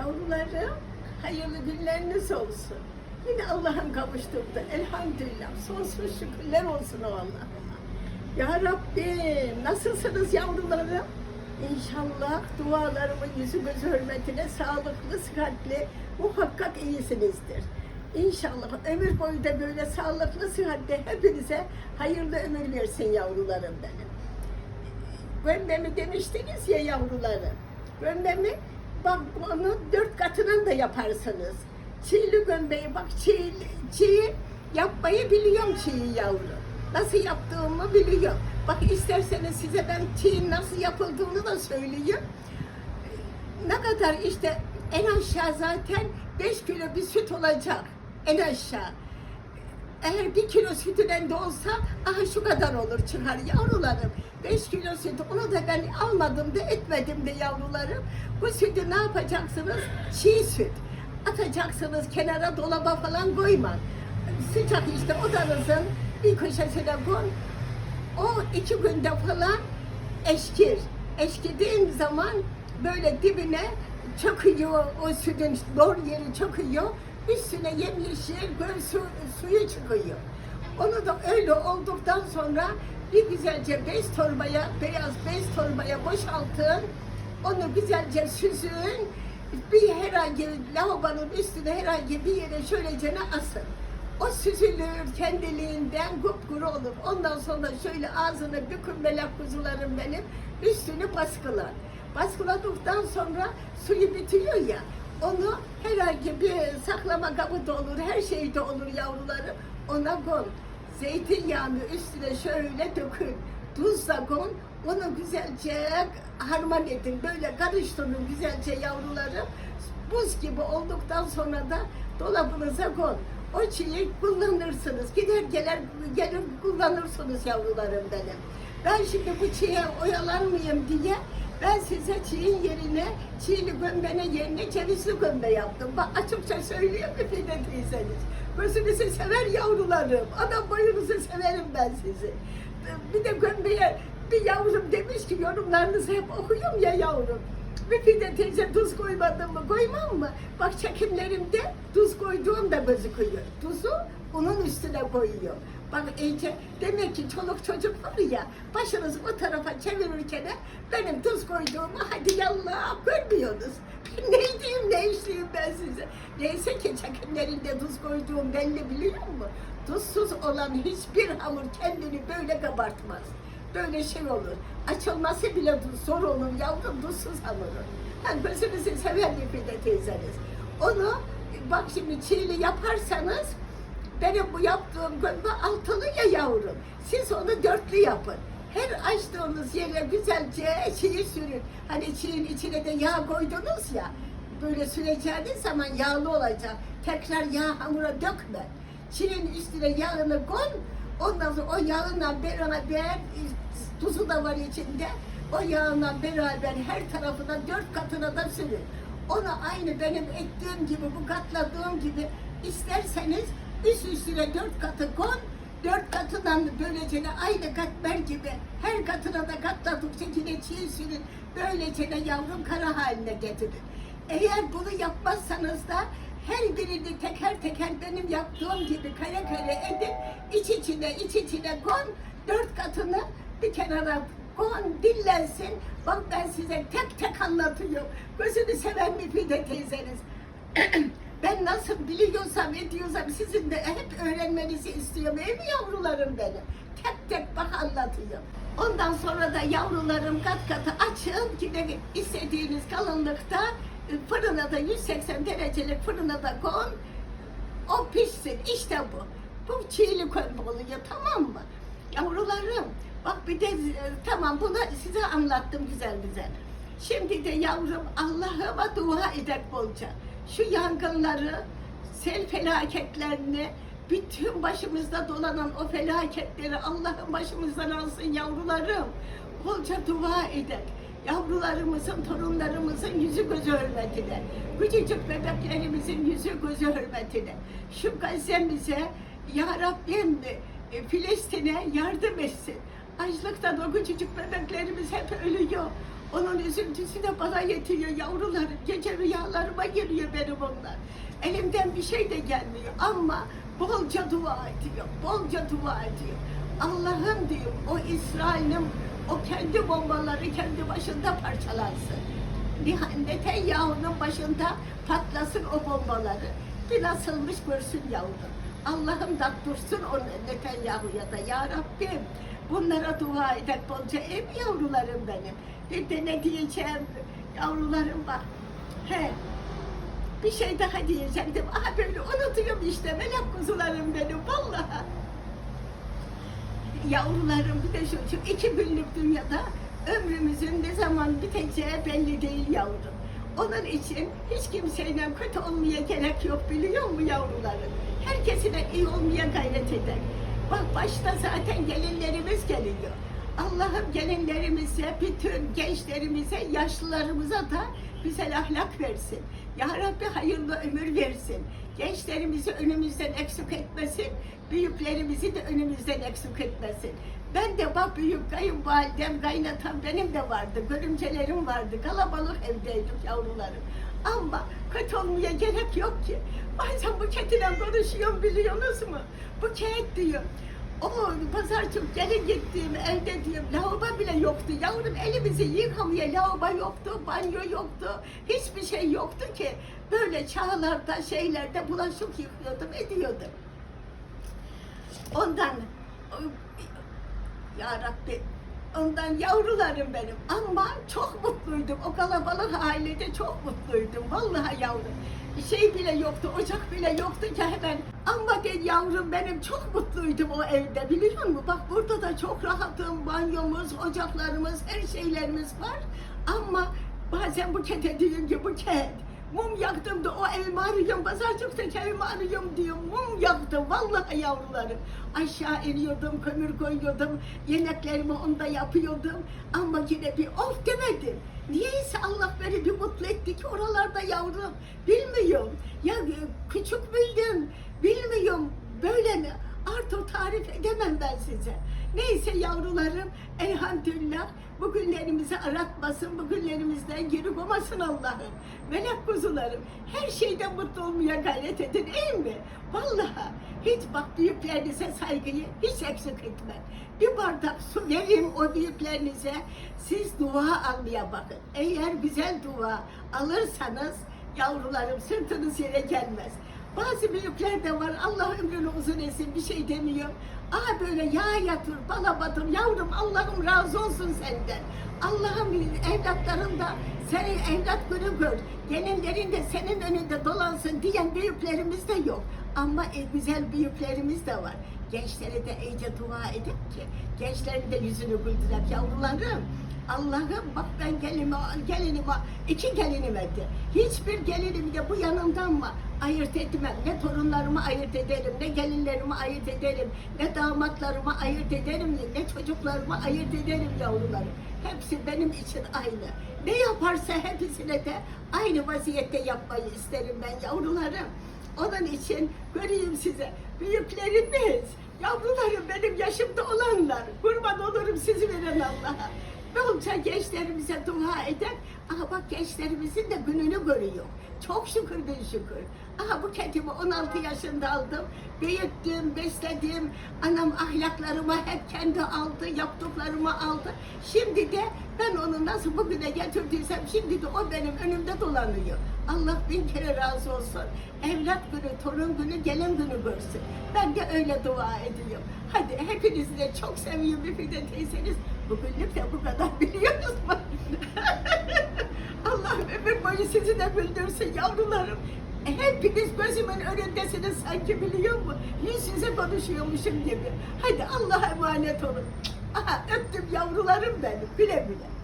Yavrularım, hayırlı günleriniz olsun. Yine Allah'ın kavuşturdu. Elhamdülillah. Sonsuz şükürler olsun o Allah'ıma. Ya Rabbim, nasılsınız yavrularım? İnşallah dualarımın yüzü gözü hürmetine sağlıklı, sıhhatli, muhakkak iyisinizdir. İnşallah ömür boyu da böyle sağlıklı, sıhhatli hepinize hayırlı ömür versin yavrularım benim. Gömbemi demiştiniz ya yavrularım. Gömbemi bak onu dört katının da yaparsınız. Çiğli gömbeyi bak çiğ, çiğ yapmayı biliyorum çiğ yavrum. Nasıl yaptığımı biliyorum. Bak isterseniz size ben çiğ nasıl yapıldığını da söyleyeyim. Ne kadar işte en aşağı zaten 5 kilo bir süt olacak. En aşağı. Eğer bir kilo sütünden de olsa aha şu kadar olur çıkar yavrularım. 5 kilo süt onu da ben almadım da etmedim de yavrularım. Bu sütü ne yapacaksınız? Çiğ süt. Atacaksınız kenara dolaba falan koyma. Sıcak işte odanızın bir köşesine koy. O iki günde falan eşkir. Eşkidiğin zaman böyle dibine çöküyor o sütün dor yeri çöküyor. Üstüne yemyeşil göl su, suyu çıkıyor. Onu da öyle olduktan sonra bir güzelce bez torbaya, beyaz bez torbaya boşaltın. Onu güzelce süzün. Bir herhangi lavabonun üstüne herhangi bir yere şöylecene asın. O süzülür kendiliğinden kupkuru olur. Ondan sonra şöyle ağzını bükün melek kuzularım benim. Üstünü baskılar. Baskıladıktan sonra suyu bitiyor ya. Onu herhangi bir saklama kabı da olur, her şey de olur yavrularım. Ona koy. Zeytinyağını üstüne şöyle dökün. Tuzla koy. Onu güzelce harman edin. Böyle karıştırın güzelce yavrularım. Buz gibi olduktan sonra da dolabınıza koy. O çiği kullanırsınız. Gider gelir, gelir kullanırsınız yavrularım benim. Ben şimdi bu çiğe oyalanmayayım diye ben size çiğin yerine çiğli gömbene yerine cevizli gömbe yaptım. Bak açıkça söyleyeyim mi Fide teyzeniz? Gözünüzü sever yavrularım. Adam boyunuzu severim ben sizi. Bir de gömbeye bir yavrum demiş ki yorumlarınızı hep okuyum ya yavrum. Bir Fide teyze tuz koymadın mı? Koymam mı? Bak çekimlerimde tuz koyduğum da gözüküyor. Tuzu onun üstüne koyuyor. Bak iyice demek ki çoluk çocuk var ya başınızı o tarafa çevirirken benim tuz koyduğumu hadi yallah görmüyorsunuz. ne diyeyim ne işleyeyim ben size. Neyse ki çekimlerinde tuz koyduğum belli biliyor musun? Tuzsuz olan hiçbir hamur kendini böyle kabartmaz. Böyle şey olur. Açılması bile zor olur yavrum tuzsuz hamurun. Yani gözünüzü sever bir de teyzeniz. Onu bak şimdi çiğli yaparsanız benim bu yaptığım gömbe altılı ya yavrum. Siz onu dörtlü yapın. Her açtığınız yere güzelce şeyi sürün. Hani çiğin içine de yağ koydunuz ya. Böyle süreceğiniz zaman yağlı olacak. Tekrar yağ hamura dökme. Çiğin üstüne yağını koy. Ondan sonra o yağına beraber tuzu da var içinde. O yağla beraber her tarafına dört katına da sürün. Onu aynı benim ettiğim gibi, bu katladığım gibi isterseniz üst üstüne dört katı koy. Dört katından böylece aynı katmer gibi her katına da katladıkça yine çiğ sürün. Böylece yavrum kara haline getirin. Eğer bunu yapmazsanız da her birini teker teker benim yaptığım gibi kare kare edip iç içine iç içine koy. Dört katını bir kenara koy dinlensin. Bak ben size tek tek anlatıyorum. Gözünü seven bir Fide teyzeniz. ben nasıl biliyorsam ediyorsam sizin de hep öğrenmenizi istiyorum. Mi yavrularım benim? Tek tek bak anlatıyorum. Ondan sonra da yavrularım kat katı açın ki de istediğiniz kalınlıkta e, fırına da 180 derecelik fırına da koy. O pişsin. İşte bu. Bu çiğli kömbe oluyor tamam mı? Yavrularım bak bir de e, tamam bunu size anlattım güzel güzel. Şimdi de yavrum Allah'ıma dua edek bolca. Şu yangınları, sel felaketlerini, bütün başımızda dolanan o felaketleri Allah'ın başımızdan alsın yavrularım. Bolca dua edek. Yavrularımızın, torunlarımızın yüzü gözü hürmetine. Küçücük bebeklerimizin yüzü gözü hürmetine. Şu Gazze'mize Ya Rabbim Filistin'e yardım etsin. Açlıktan o küçücük bebeklerimiz hep ölüyor. Onun üzüntüsü de bana yetiyor yavrularım. Gece rüyalarıma giriyor benim onlar. Elimden bir şey de gelmiyor ama bolca dua ediyor. Bolca dua ediyor. Allah'ım diyor o İsrail'in o kendi bombaları kendi başında parçalansın. Netanyahu'nun başında patlasın o bombaları. Bir nasılmış görsün yavrum. Allah'ım da dursun o Netanyahu'ya da. Ya Rabbim bunlara dua edek bolca ev yavrularım benim. Bir de ne diyeceğim yavrularım bak. He. Bir şey daha diyecektim. Aha böyle unutuyorum işte melek kuzularım benim vallahi. Yavrularım bir de şu, şu iki günlük dünyada ömrümüzün ne zaman biteceği belli değil yavrum. Onun için hiç kimseyle kötü olmaya gerek yok biliyor musun yavrularım? Herkesine iyi olmaya gayret eder. Bak başta zaten gelinlerimiz geliyor. Allah'ım gelinlerimize, bütün gençlerimize, yaşlılarımıza da güzel ahlak versin. Ya Rabbi hayırlı ömür versin. Gençlerimizi önümüzden eksik etmesin. Büyüklerimizi de önümüzden eksik etmesin. Ben de bak büyük kayınvalidem, kaynatam benim de vardı. Görümcelerim vardı. Kalabalık evdeydik yavrularım. Ama kötü olmaya gerek yok ki. Bazen bu kediyle konuşuyorum biliyorsunuz mu? Bu ket diyor. O pazarcık gelin gittiğim evde diyorum lavabo bile yoktu yavrum elimizi yıkamaya lavabo yoktu, banyo yoktu, hiçbir şey yoktu ki. Böyle çağlarda şeylerde bulaşık yıkıyordum ediyordum. Ondan ya Rabbi ondan yavrularım benim ama çok mutluydum. O kalabalık ailede çok mutluydum. Vallahi yavrum. Şey bile yoktu, ocak bile yoktu ki hemen. Ama de yavrum benim çok mutluydum o evde biliyor musun? Bak burada da çok rahatım. Banyomuz, ocaklarımız, her şeylerimiz var. Ama bazen bu kete diyorum ki bu ket. Mum yaktım da o evimi arıyorum, pazarcıktaki evimi arıyorum diyor. Mum yaktım vallahi yavrularım. Aşağı iniyordum, kömür koyuyordum, yemeklerimi onda yapıyordum. Ama yine bir of demedim. Niyeyse Allah beni bir mutlu etti ki oralarda yavrum. Bilmiyorum. Ya e, küçük müydüm? Bilmiyorum. Böyle mi? Artık tarif edemem ben size. Neyse yavrularım elhamdülillah bugünlerimizi aratmasın, bugünlerimizden geri koymasın Allah'ım. Melek kuzularım her şeyden mutlu olmaya gayret edin değil mi? Vallahi hiç bak büyüklerinize saygıyı hiç eksik etme. Bir bardak su vereyim o büyüklerinize. Siz dua almaya bakın. Eğer güzel dua alırsanız yavrularım sırtınız yere gelmez. Bazı büyükler de var Allah ömrünü uzun etsin bir şey demiyor. Aa böyle yağ yatır, bala batır. Yavrum Allah'ım razı olsun senden. Allah'ım evlatların da senin evlat günü gör. Gelinlerin de senin önünde dolansın diyen büyüklerimiz de yok. Ama e, güzel büyüklerimiz de var. Gençlere de iyice dua edip ki gençlerin de yüzünü güldürek yavrularım. Allah'ım bak ben gelinime, gelinime, iki gelinim etti. Hiçbir gelinimi de bu yanımdan mı ayırt etmem. Ne torunlarımı ayırt ederim, ne gelinlerimi ayırt ederim, ne damatlarımı ayırt ederim, ne çocuklarımı ayırt ederim yavrularım. Hepsi benim için aynı. Ne yaparsa hepsine de aynı vaziyette yapmayı isterim ben yavrularım. Onun için göreyim size büyüklerimiz, yavrularım benim yaşımda olanlar. Kurban olurum sizi veren Allah'a. Bolca gençlerimize dua eder. Aha bak gençlerimizin de gününü görüyor. Çok şükür bin şükür. Aha bu kedimi 16 yaşında aldım. Büyüttüm, besledim. Anam ahlaklarımı hep kendi aldı, yaptıklarımı aldı. Şimdi de ben onu nasıl bugüne getirdiysem şimdi de o benim önümde dolanıyor. Allah bin kere razı olsun. Evlat günü, torun günü, gelin günü görsün. Ben de öyle dua ediyorum. Hadi hepinizi de çok seviyorum Müfide teyzeniz. Bugünlük de bu kadar biliyoruz mu? Allah boyu sizi de güldürsün yavrularım. Hepiniz gözümün önündesiniz sanki biliyor musun? Yüz yüze konuşuyormuşum gibi. Hadi Allah'a emanet olun. Aha öptüm yavrularım benim. Güle güle.